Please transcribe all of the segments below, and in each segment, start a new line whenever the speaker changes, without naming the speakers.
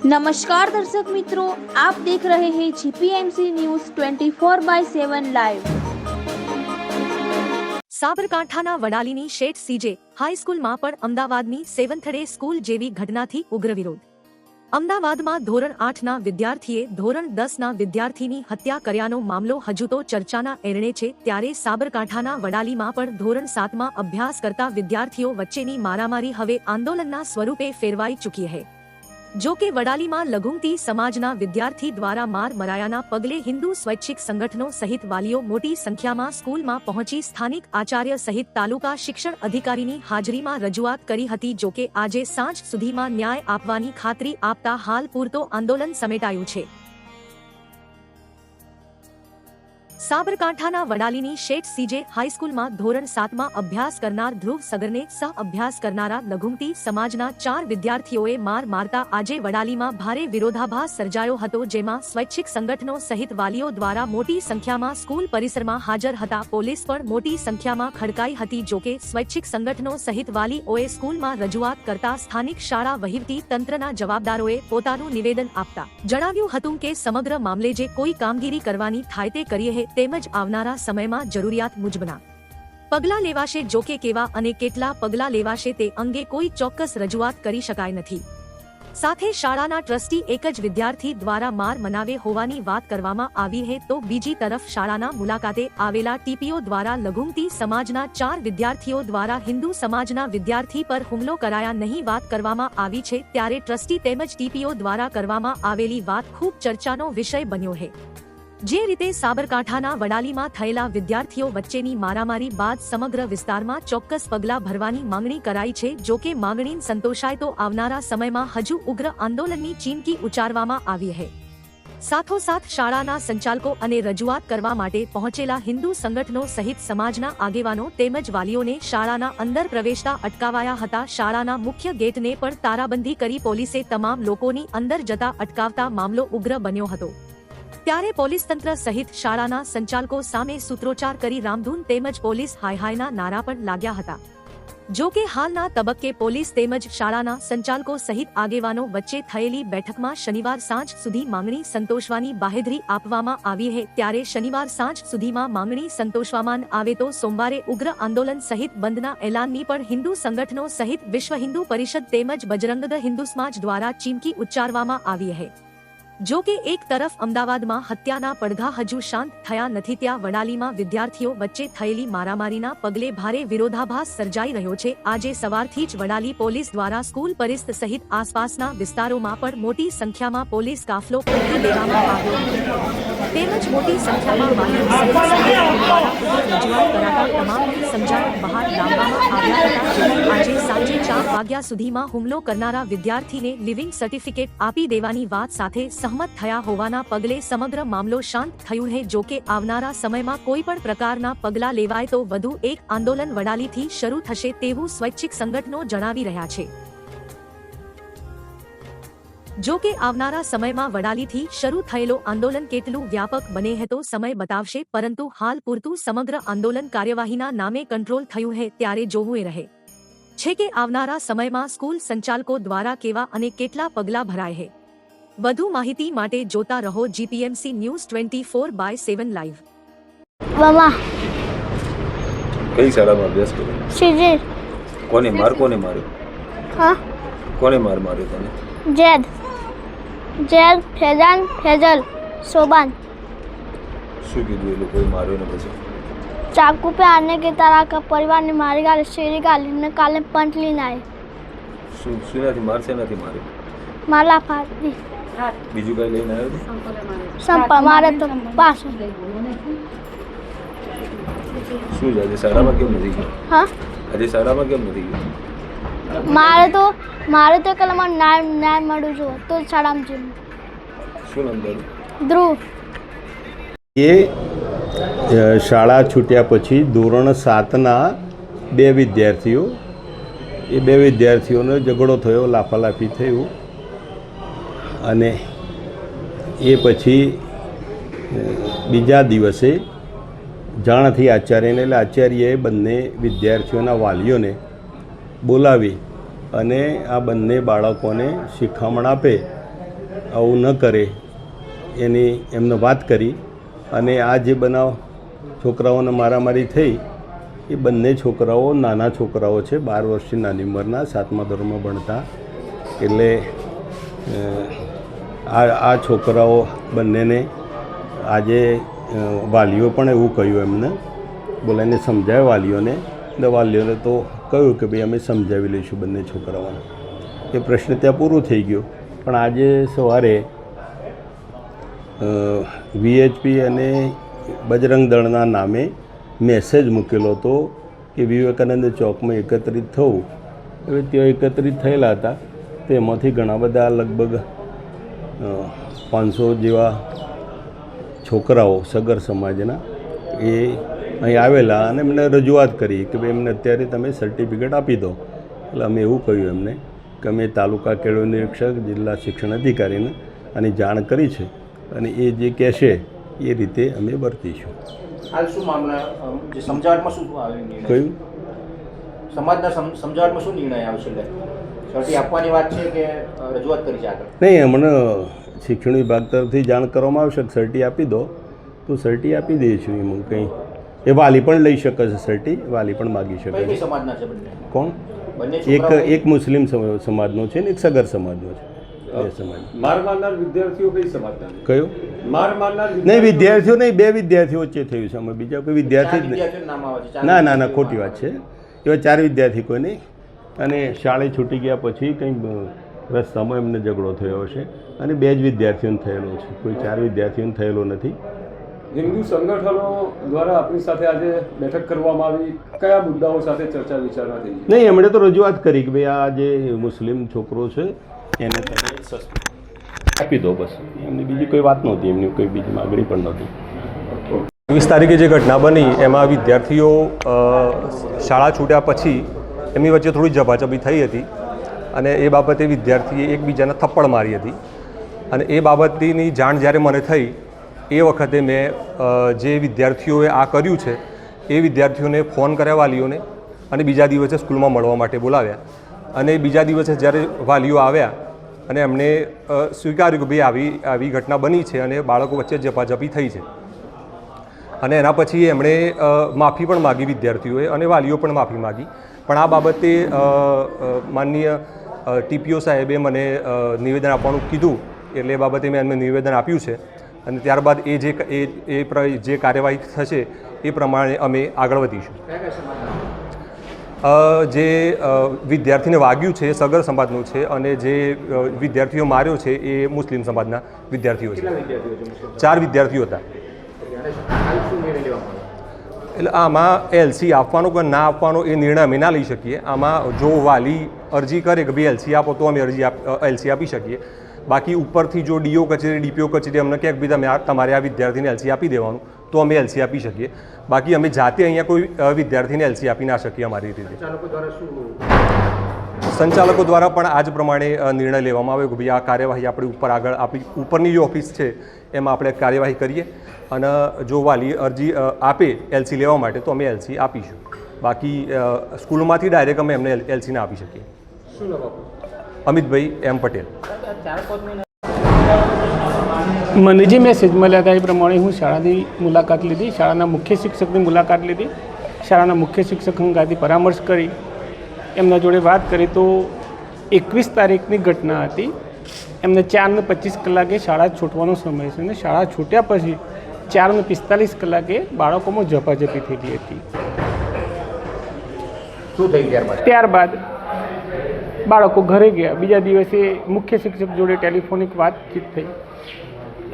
નમસ્કાર દર્શક મિત્રો આપ દેખ રહે હે જીપીએમસી ન્યૂઝ 24 બાય 7 લાઈવ
સાબરકાંઠાના વડાલીની શેઠ સીજે હાઈસ્કૂલમાં પણ અમદાવાદની સેવન્થરે સ્કૂલ જેવી ઘટનાથી ઉગ્ર વિરોધ. અમદાવાદમાં ધોરણ આઠના વિદ્યાર્થીએ ધોરણ દસના વિદ્યાર્થીની હત્યા કર્યાનો મામલો હજુ તો ચર્ચાના એરણે છે, ત્યારે સાબરકાંઠાના વડાલીમાં પણ ધોરણ સાતમાં અભ્યાસ કરતા વિદ્યાર્થીઓ વચ્ચેની મારામારી હવે આંદોલનના સ્વરૂપે ફેરવાઈ ચૂકી છે જો કે વડાલીમાં લઘુમતી સમાજના વિદ્યાર્થી દ્વારા માર મરાયાના પગલે હિન્દુ સ્વૈચ્છિક સંગઠનો સહિત વાલીઓ મોટી સંખ્યામાં સ્કૂલમાં પહોંચી સ્થાનિક આચાર્ય સહિત તાલુકા શિક્ષણ અધિકારીની હાજરીમાં રજૂઆત કરી હતી. જો કે આજે સાંજ સુધીમાં ન્યાય આપવાની ખાતરી આપતા હાલ પૂરતો આંદોલન સમેટાયું છે. સાબરકાંઠાના વડાલીની શેઠ સીજે હાઈસ્કૂલમાં ધોરણ સાતમાં અભ્યાસ કરનાર ધ્રુવ સગરને સહ અભ્યાસ કરનારા લઘુમતી સમાજના ચાર વિદ્યાર્થીઓએ માર મારતા આજે વડાલીમાં ભારે વિરોધાભાસ સર્જાયો હતો, જેમાં સ્વૈચ્છિક સંગઠનો સહિત વાલીઓ દ્વારા મોટી સંખ્યામાં સ્કૂલ પરિસરમાં હાજર હતા. પોલીસ પણ મોટી સંખ્યામાં ખડકાઈ હતી જોકે સ્વૈચ્છિક સંગઠનો સહિત વાલીઓએ સ્કૂલમાં રજૂઆત કરતા સ્થાનિક શાળા વહીવટી તંત્રના જવાબદારોએ પોતાનું નિવેદન આપતા જણાવ્યું હતું કે, સમગ્ર મામલે જે કોઈ કામગીરી કરવાની થાય તે કરીએ તેમજ આવનારા સમયમાં જરૂરિયાત મુજબના. પગલાં લેવાશે જો કે કેવા અને કેટલા પગલાં લેવાશે તે અંગે કોઈ ચોક્કસ રજૂઆત કરી શકાય નથી. સાથે શાળાના ટ્રસ્ટી એક જ વિદ્યાર્થી દ્વારા માર મનાવે હોવાની વાત કરવામાં આવી છે તો બીજી તરફ શાળાના મુલાકાતે આવેલા ટીપીઓ દ્વારા લઘુમતી સમાજના ચાર વિદ્યાર્થીઓ દ્વારા હિન્દુ સમાજના વિદ્યાર્થી પર હુમલો કરાયા નહીં વાત કરવામાં આવી છે ત્યારે ટ્રસ્ટી તેમજ ટીપીઓ દ્વારા કરવામાં આવેલી વાત ખૂબ ચર્ચાનો વિષય બન્યો છે જે રીતે સાબરકાંઠાના વડાલીમાં થયેલા વિદ્યાર્થીઓ વચ્ચેની મારામારી બાદ સમગ્ર વિસ્તારમાં ચોક્કસ પગલાં ભરવાની માંગણી કરાઈ છે, જો કે માંગણી સંતોષાય તો આવનારા સમયમાં હજુ ઉગ્ર આંદોલનની ચીમકી ઉચ્ચારવામાં આવી છે. સાથોસાથ શાળાના સંચાલકો અને રજૂઆત કરવા માટે પહોંચેલા હિન્દુ સંગઠનો સહિત સમાજના આગેવાનો તેમજ વાલીઓને શાળાના અંદર પ્રવેશતા અટકાવાયા હતા. શાળાના મુખ્ય ગેટને પણ તારાબંધી કરી પોલીસે તમામ લોકોની અંદર જતા અટકાવતા મામલો ઉગ્ર બન્યો હતો. ત્યારે પોલીસ તંત્ર સહિત શાળાના સંચાલકો સામે સૂત્રોચ્ચાર કરી રામધૂન તેમજ પોલીસ હાય હાયના નારા પણ લાગ્યા હતા. જો કે હાલના તબક્કે પોલીસ તેમજ શાળાના સંચાલકો સહિત આગેવાનો વચ્ચે થયેલી બેઠકમાં શનિવાર સાંજ સુધી માંગણી સંતોષવાની બાહેધરી આપવામાં આવી છે ત્યારે શનિવાર સાંજ સુધીમાં માંગણી સંતોષવામાં આવે તો સોમવારે ઉગ્ર આંદોલન સહિત બંધના એલાનની પણ હિન્દુ સંગઠનો સહિત વિશ્વ હિન્દુ પરિષદ તેમજ બજરંગદ હિન્દુ સમાજ દ્વારા ચીમકી ઉચ્ચારવામાં આવી છે જો કે એક તરફ અમદાવાદમાં હત્યાના પડઘા હજુ શાંત થયા નથી, ત્યાં વડાલીમાં વિદ્યાર્થીઓ વચ્ચે થયેલી મારામારીના પગલે ભારે વિરોધાભાસ સર્જાઈ રહ્યો છે આજે સવારથી જ વડાલી પોલીસ દ્વારા સ્કૂલ પરિસ્થ સહિત આસપાસના વિસ્તારોમાં પણ મોટી સંખ્યામાં પોલીસ કાફલો દેવામાં આવ્યો. તેમજ મોટી સંખ્યામાં વાહન રજૂઆત કરાતા તમામની સમજાવટ બહાર આવ્યા આજે સાંજે ચાર વાગ્યા સુધીમાં હુમલો કરનારા વિદ્યાર્થીને લિવિંગ સર્ટિફિકેટ આપી દેવાની વાત સાથે સહમત થયા હોવાના પગલે સમગ્ર મામલો શાંત થયું છે જો કે આવનારા સમયમાં કોઈ પણ પ્રકારના પગલાં લેવાય તો વધુ એક આંદોલન વડાલીથી શરૂ થશે તેવું સ્વૈચ્છિક સંગઠનો જણાવી રહ્યા છે. જો કે આવનારા સમયમાં વડાલીથી શરૂ થયેલો આંદોલન કેટલું વ્યાપક બને હે તો સમય બતાવશે પરંતુ હાલ પૂરતું સમગ્ર આંદોલન કાર્યવાહીના નામે કંટ્રોલ થયું છે ત્યારે જોવું એ રહે. છે કે આવનારા સમયમાં સ્કૂલ સંચાલકો દ્વારા કેવા અને કેટલા પગલાં ભરાય છે વધુ માહિતી માટે જોતા રહો GPMC news twenty four by seven live.
મામા
કઈ શાળામાં અભ્યાસ કર્યો? કોને માર કોને માર્યો?
હા.
કોને માર માર્યો તને?
જેદ. જેદ ફેજાન ફેજલ सोबान
શું કીધું એ લોકોએ માર્યો ને પછી
चाकू पे आने की तरह का परिवार ने मारी गाली सीढ़ी गाली ने काले पंच लीन आए
શું શેનાથી મારશે નથી માર્યો
माला फाड़ी
બીજું કઈ લઈને આવ્યો હતો
संपा मारे तो पास
શું છે આજે શાળામાં કેમ નથી ગયો
हाँ
આજે શાળામાં કેમ નથી ગયો
મારે તો મારે તો કલામાં ના ના મળું છું તો શાળામાં છું
શું નામ તારું?
ધ્રુવ.
એ શાળા છૂટ્યા પછી ધોરણ સાતના બે વિદ્યાર્થીઓ એ બે વિદ્યાર્થીઓનો ઝઘડો થયો લાફાલાફી થયું. અને એ પછી બીજા દિવસે જાણથી આચાર્યને એટલે આચાર્યએ બંને વિદ્યાર્થીઓના વાલીઓને બોલાવી અને આ બંને બાળકોને શિખામણ આપે. આવું ન કરે એની એમને વાત કરી અને આ જે બનાવ છોકરાઓને મારામારી થઈ, એ બંને છોકરાઓ નાના છોકરાઓ છે, બાર વર્ષની નાની ઉંમરના, સાતમા ધોરણમાં ભણતા. એટલે આ આ છોકરાઓ બંનેને આજે વાલીઓ પણ એવું કહ્યું એમને. બોલાવીને સમજાવ્યા વાલીઓને. એટલે વાલીઓને તો કહ્યું કે ભાઈ અમે સમજાવી લઈશું બંને છોકરાઓને. એ પ્રશ્ન ત્યાં પૂરું થઈ ગયો. પણ આજે સવારે વીએચપી અને બજરંગ દળના નામે મેસેજ મૂકેલો હતો કે વિવેકાનંદ ચોકમાં એકત્રિત થવું. હવે ત્યાં એકત્રિત થયેલા હતા. તેમાંથી ઘણા બધા લગભગ પાંચસો જેવા છોકરાઓ સગર સમાજના એ અહીં આવેલા અને એમને રજૂઆત કરી કે ભાઈ એમને અત્યારે તમે સર્ટિફિકેટ આપી દો. એટલે અમે એવું કહ્યું એમને કે અમે તાલુકા ખેડૂત નિરીક્ષક જિલ્લા શિક્ષણ અધિકારીને આની જાણ કરી છે અને એ જે કહેશે એ રીતે અમે વર્તીશું.
હાલ શું મામલા સમજાવટમાં શું આવ્યું
કયું?
સમાજના સમજાવટમાં શું નિર્ણય આવશે આપવાની વાત છે કે રજૂઆત કરી છે
નહીં અમને શિક્ષણ વિભાગ તરફથી જાણ કરવામાં આવશે કે સર્ટી આપી દો. તો સર્ટી આપી દઈશું એમાં કંઈ. એ વાલી પણ લઈ શકે છે સર્ટી વાલી પણ માગી શકે છે. કોણ? એક એક મુસ્લિમ સમ- સમાજનો છે ને એક સગર સમાજનો છે. નહીં વિદ્યાર્થીઓ નહીં બે વિદ્યાર્થીઓ વચ્ચે થયું છે અમે બીજા કોઈ વિદ્યાર્થી જ નહીં. ના ના ના ખોટી વાત છે. એવા ચાર વિદ્યાર્થી કોઈ નહીં. અને શાળે છૂટી ગયા પછી કંઈક રસ્તામાં એમને ઝઘડો થયો હશે. અને બે જ વિદ્યાર્થીઓને થયેલો છે. કોઈ ચાર વિદ્યાર્થીઓને થયેલો નથી.
હિન્દુ સંગઠનો દ્વારા આપણી સાથે આજે બેઠક કરવામાં આવી. કયા મુદ્દાઓ સાથે ચર્ચા વિચારણા થઈ
નહીં એમણે તો રજૂઆત કરી કે ભાઈ આ જે મુસ્લિમ છોકરો છે એને તમે આપી દો બસ. એમની બીજી કોઈ વાત નહોતી એમની કોઈ બીજી માગણી પણ નહોતી.
વીસ તારીખે જે ઘટના બની એમાં વિદ્યાર્થીઓ શાળા છૂટ્યા પછી એમની વચ્ચે થોડી ઝપાઝપી થઈ હતી અને એ બાબતે વિદ્યાર્થીએ એકબીજાને થપ્પડ મારી હતી. અને એ બાબતની જાણ જ્યારે મને થઈ એ વખતે મેં જે વિદ્યાર્થીઓએ આ કર્યું છે, એ વિદ્યાર્થીઓને ફોન કર્યા વાલીઓને અને બીજા દિવસે સ્કૂલમાં મળવા માટે બોલાવ્યા. અને બીજા દિવસે જ્યારે વાલીઓ આવ્યા અને એમણે સ્વીકાર્યું કે ભાઈ આવી આવી ઘટના બની છે અને બાળકો વચ્ચે ઝપાઝપી થઈ છે. અને એના પછી એમણે માફી પણ માગી વિદ્યાર્થીઓએ અને વાલીઓ પણ માફી માગી. પણ આ બાબતે માનનીય ટીપીઓ સાહેબે મને નિવેદન આપવાનું કીધું. એટલે એ બાબતે મેં એમને નિવેદન આપ્યું છે. અને ત્યારબાદ એ જે એ એ જે કાર્યવાહી થશે એ પ્રમાણે અમે આગળ વધીશું. જે વિદ્યાર્થીને વાગ્યું છે સગર સમાજનું છે અને જે વિદ્યાર્થીઓ માર્યો છે એ મુસ્લિમ સમાજના વિદ્યાર્થીઓ છે. ચાર વિદ્યાર્થીઓ હતા. એટલે આમાં એલસી આપવાનો કે ના આપવાનો એ નિર્ણય અમે ના લઈ શકીએ. આમાં જો વાલી અરજી કરે કે ભાઈ એલસી આપો તો અમે અરજી એલસી આપી શકીએ. બાકી ઉપરથી જો ડીઓ કચેરી ડીપીઓ કચેરી અમને ક્યાંક બી તમે તમારે આ વિદ્યાર્થીને એલસી આપી દેવાનું તો અમે એલસી આપી શકીએ. બાકી અમે જાતે અહીંયા કોઈ વિદ્યાર્થીને એલસી આપી ના શકીએ અમારી રીતે. સંચાલકો દ્વારા પણ આ જ પ્રમાણે નિર્ણય લેવામાં આવ્યો કે ભાઈ આ કાર્યવાહી આપણે ઉપર આગળ આપણી ઉપરની જે ઓફિસ છે એમાં આપણે કાર્યવાહી કરીએ અને જો વાલી અરજી આપે એલસી લેવા માટે તો અમે એલસી આપીશું. બાકી સ્કૂલમાંથી ડાયરેક્ટ અમે એમને એલસી ના આપી શકીએ.
શું
અમિતભાઈ એમ પટેલ.
મને જે મેસેજ મળ્યા હતા એ પ્રમાણે હું શાળાની મુલાકાત લીધી શાળાના મુખ્ય શિક્ષકની મુલાકાત લીધી શાળાના મુખ્ય શિક્ષક અંગાથી પરામર્શ કરી એમના જોડે વાત કરી તો એકવીસ તારીખની ઘટના હતી. એમને ચારને પચીસ કલાકે શાળા છૂટવાનો સમય છે અને શાળા છૂટ્યા પછી ચારને પિસ્તાલીસ કલાકે બાળકોમાં ઝપાઝપી ગઈ હતી.
ત્યારબાદ
બાળકો ઘરે ગયા. બીજા દિવસે મુખ્ય શિક્ષક જોડે ટેલિફોનિક વાતચીત થઈ.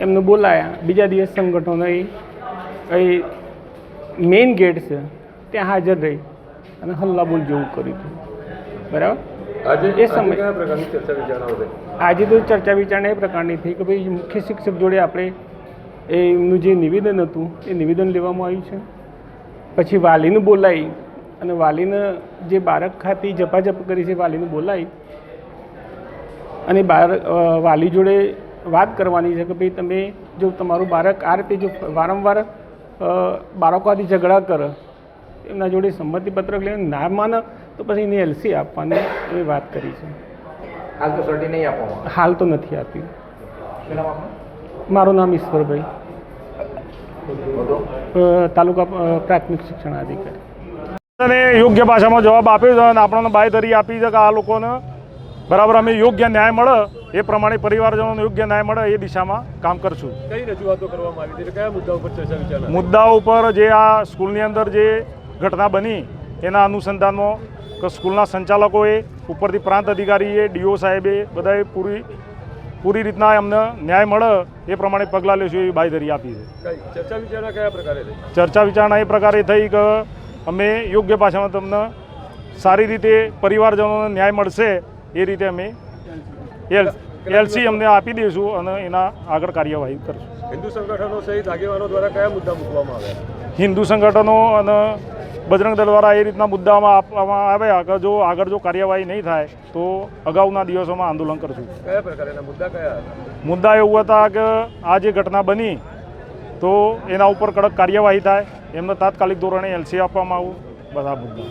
એમને બોલાયા. બીજા દિવસ સંગઠનો એ એ મેઇન ગેટ છે ત્યાં હાજર રહી અને હલ્લાબોલ જેવું કર્યું હતું. બરાબર?
આજે
એ સમય- આજે તો ચર્ચા વિચારણા એ પ્રકારની થઈ કે ભાઈ મુખ્ય શિક્ષક જોડે આપણે એમનું જે નિવેદન હતું એ નિવેદન લેવામાં આવ્યું છે. પછી વાલીને બોલાવી. અને વાલીને જે બાળક ખાતી ઝપાઝપ કરી છે વાલીને બોલાવી અને બાળક વાલી જોડે વાત કરવાની છે કે ભાઈ તમે જો તમારું બાળક આ રીતે જો વારંવાર બાળકોથી ઝઘડા કરે એમના જોડે સંમતિપત્રક લઈને ના માને તો પછી એને એલસી આપવાની એવી વાત કરી છે.
હાલ તો સર્ટી નહીં આપવામાં
હાલ તો નથી આપ્યું. મારું નામ ઈશ્વરભાઈ. તાલુકા પ્રાથમિક શિક્ષણ અધિકારી
અને યોગ્ય ભાષામાં જવાબ આપ્યો છે અને આપણને બાયધરી આપી છે કે આ લોકોને બરાબર અમે યોગ્ય ન્યાય મળે એ પ્રમાણે પરિવારજનોને યોગ્ય ન્યાય મળે એ દિશામાં કામ કરશું.
કઈ રજૂઆતો કરવામાં આવી હતી? કયા મુદ્દા ઉપર ચર્ચા વિચારણા?
મુદ્દાઓ ઉપર જે આ સ્કૂલની અંદર જે ઘટના બની એના અનુસંધાનમાં કે સ્કૂલના સંચાલકોએ ઉપરથી પ્રાંત અધિકારીએ ડીઓ સાહેબે બધાએ પૂરી પૂરી રીતના એમને ન્યાય મળે એ પ્રમાણે પગલાં લેશું એવી બાયધરી આપી છે.
ચર્ચા વિચારણા કયા પ્રકારે
ચર્ચા વિચારણા એ પ્રકારે થઈ કે અમે યોગ્ય ભાષામાં તમને સારી રીતે પરિવારજનોને ન્યાય મળશે એ રીતે અમે એલ એલસી અમને આપી દઈશું અને એના આગળ કાર્યવાહી કરશું.
હિન્દુ સંગઠનો સહિત આગેવાનો દ્વારા કયા મુદ્દા મૂકવામાં આવ્યા?
હિન્દુ સંગઠનો અને બજરંગ દળ દ્વારા એ રીતના મુદ્દામાં આપવામાં આવ્યા કે જો આગળ જો કાર્યવાહી નહીં થાય તો અગાઉના દિવસોમાં આંદોલન કરશું.
કયા પ્રકારના મુદ્દા કયા
મુદ્દા એવું હતા કે આ જે ઘટના બની તો એના ઉપર કડક કાર્યવાહી થાય એમને તાત્કાલિક ધોરણે એલસી આપવામાં આવું બધા મુદ્દા.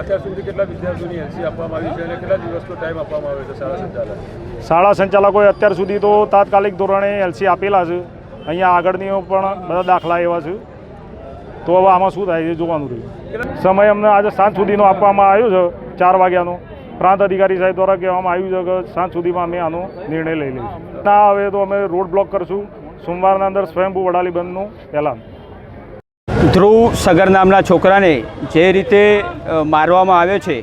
અત્યાર સુધી કેટલા વિદ્યાર્થીઓની એલસી આપવામાં આવી છે અને કેટલા દિવસનો ટાઈમ આપવામાં આવ્યો છે શાળા સંચાલક?
શાળા સંચાલકોએ અત્યાર સુધી તો તાત્કાલિક ધોરણે એલસી આપેલા છે. અહીંયા આગળની પણ બધા દાખલા એવા છે. તો હવે આમાં શું થાય એ જોવાનું રહ્યું. સમય અમને આજે સાંજ સુધીનો આપવામાં આવ્યો છે ચાર વાગ્યાનો. પ્રાંત અધિકારી સાહેબ દ્વારા કહેવામાં આવ્યું છે કે સાંજ સુધીમાં અમે આનો નિર્ણય લઈ લઈશું. ના હવે તો અમે રોડ બ્લોક કરશું. સોમવારના અંદર સ્વયંભૂ વડાલી બંધનું એલાન.
ધ્રુવ સગર નામના છોકરાને જે રીતે મારવામાં આવ્યો છે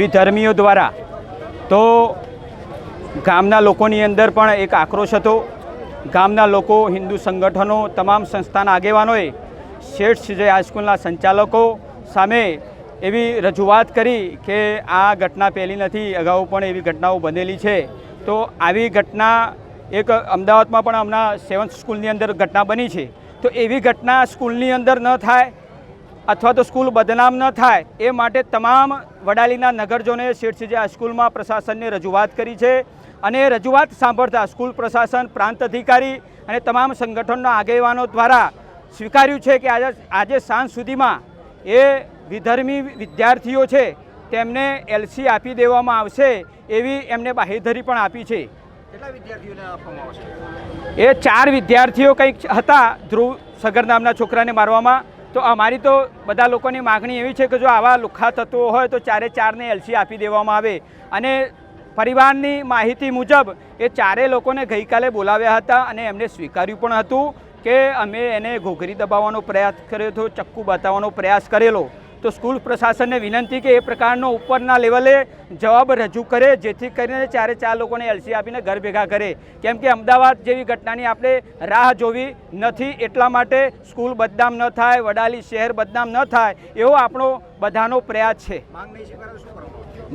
વિધર્મીઓ દ્વારા તો ગામના લોકોની અંદર પણ એક આક્રોશ હતો. ગામના લોકો, હિન્દુ સંગઠનો, તમામ સંસ્થાના આગેવાનોએ શેઠ સિજય હાઈસ્કૂલના સંચાલકો સામે એવી રજૂઆત કરી કે આ ઘટના પહેલી નથી, અગાઉ પણ એવી ઘટનાઓ બનેલી છે. તો આવી ઘટના એક અમદાવાદમાં પણ હમણાં સેવન્થ સ્કૂલની અંદર ઘટના બની છે. તો એવી ઘટના સ્કૂલની અંદર ન થાય અથવા તો સ્કૂલ બદનામ ન થાય એ માટે તમામ વડાલીના નગરજોને શેઠસિંહજી આ સ્કૂલમાં પ્રશાસનને રજૂઆત કરી છે અને રજૂઆત સાંભળતા સ્કૂલ પ્રશાસન, પ્રાંત અધિકારી અને તમામ સંગઠનના આગેવાનો દ્વારા સ્વીકાર્યું છે કે આજે આજે સાંજ સુધીમાં એ વિધર્મી વિદ્યાર્થીઓ છે તેમને એલસી આપી દેવામાં આવશે એવી એમને બાહેધરી પણ આપી છે. એ ચાર વિદ્યાર્થીઓ કંઈક હતા, ધ્રુવ સગર નામના છોકરાને મારવામાં. તો અમારી તો બધા લોકોની માગણી એવી છે કે જો આવા લુખ્ખા તત્વો હોય તો ચારે ચારને એલસી આપી દેવામાં આવે. અને પરિવારની માહિતી મુજબ એ ચારે લોકોને ગઈકાલે બોલાવ્યા હતા અને એમને સ્વીકાર્યું પણ હતું કે અમે એને ઘોઘરી દબાવવાનો પ્રયાસ કર્યો હતો, ચક્કુ બતાવવાનો પ્રયાસ કરેલો. તો સ્કૂલ પ્રશાસનને વિનંતી કે એ પ્રકારનો ઉપરના લેવલે જવાબ રજૂ કરે જેથી કરીને ચારે ચાર લોકોને એલસી આપીને ઘર ભેગા કરે. કેમ કે અમદાવાદ જેવી ઘટનાની આપણે રાહ જોવી નથી એટલા માટે સ્કૂલ બદનામ ન થાય વડાલી શહેર બદનામ ન થાય એવો આપણો બધાનો પ્રયાસ છે.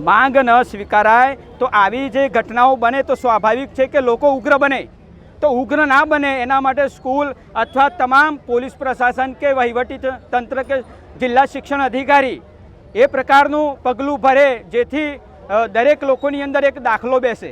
માંગ
ન સ્વીકારાય તો આવી જે ઘટનાઓ બને તો સ્વાભાવિક છે કે લોકો ઉગ્ર બને. તો ઉગ્ર ના બને એના માટે સ્કૂલ અથવા તમામ પોલીસ પ્રશાસન કે વહીવટી તંત્ર કે જિલ્લા શિક્ષણ અધિકારી એ પ્રકારનું પગલું ભરે જેથી દરેક લોકોની અંદર એક દાખલો બેસે.